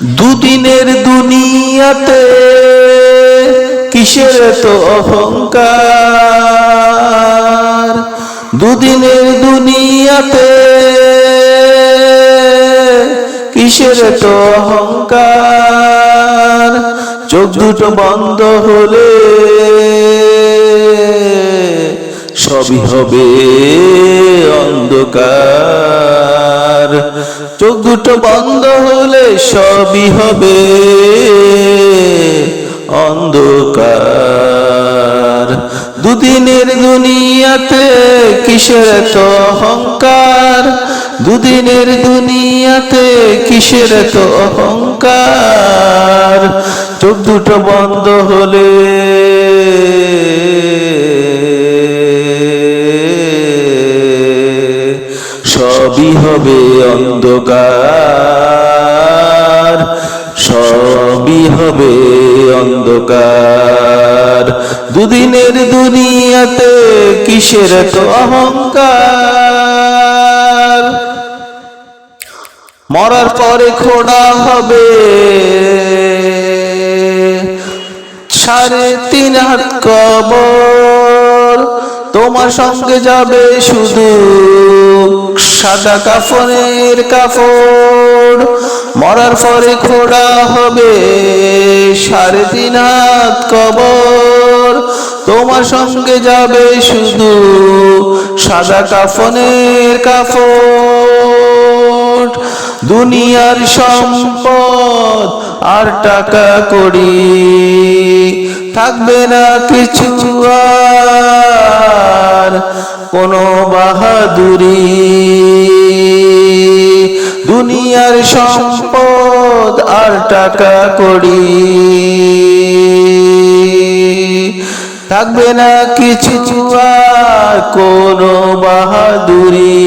দুদিনের দুনিয়াতে কিসের তো অহংকার? দুদিনের দুনিয়াতে কিসের তো অহংকার? চোখ দুটো বন্ধ হলে সবই হবে অন্ধকার। চোখ দুটো বন্ধ সবই হবে অন্ধকার। দুদিনের দুনিয়াতে কিসের তো অহংকার? দুদিনের দুনিয়াতে কিসের তো অহংকার? চোখ দুটো বন্ধ হলে সবই হবে অন্ধকার। সবই হবে অন্ধকার। দুদিনের দুনিয়াতে কিসের তো অহংকার? মরার পরে খোড়া হবে। সাড়ে তিন হাত কবর, তোমার সঙ্গে যাবে শুধু সাদা কাফনের কাপড় মরার পরে খোড়া হবে সাড়ে তিন হাত কবর। তোমার সঙ্গে যাবে শুধু সাদা কাফনের কাপড় দুনিয়ার সম্পদ আর টাকা করি থাকবে না কিছু আর, কোনো বাহাদুরি। সম্পদ আর টাকা করি থাকবে না কিছু আর কোনো বাহাদুরি।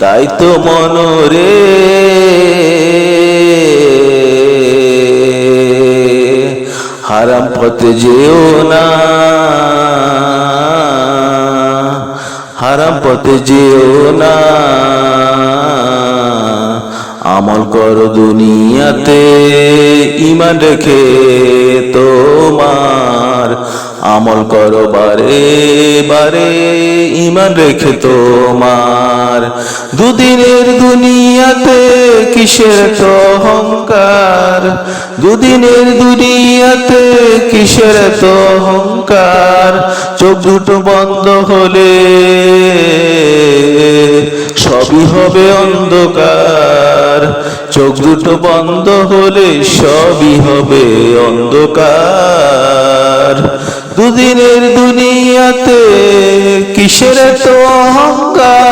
তাই তো মনরে হারাম পথে যেও না। হারাম পথে যেও না। আমল কর দুনিয়াতে ইমান রেখে তোমার। আমল করো বারে বারে ইমান রেখে তোমার। দুদিনের দুনিয়াতে কিসের অহংকার? দুদিনের দুনিয়াতে কিসের অহংকার? চোখ দুটো বন্ধ হলে সবই হবে অন্ধকার। চোখ দুটো বন্ধ হলে সবই হবে অন্ধকার। দুদিনের দুনিয়াতে কিসের তো অহংকার?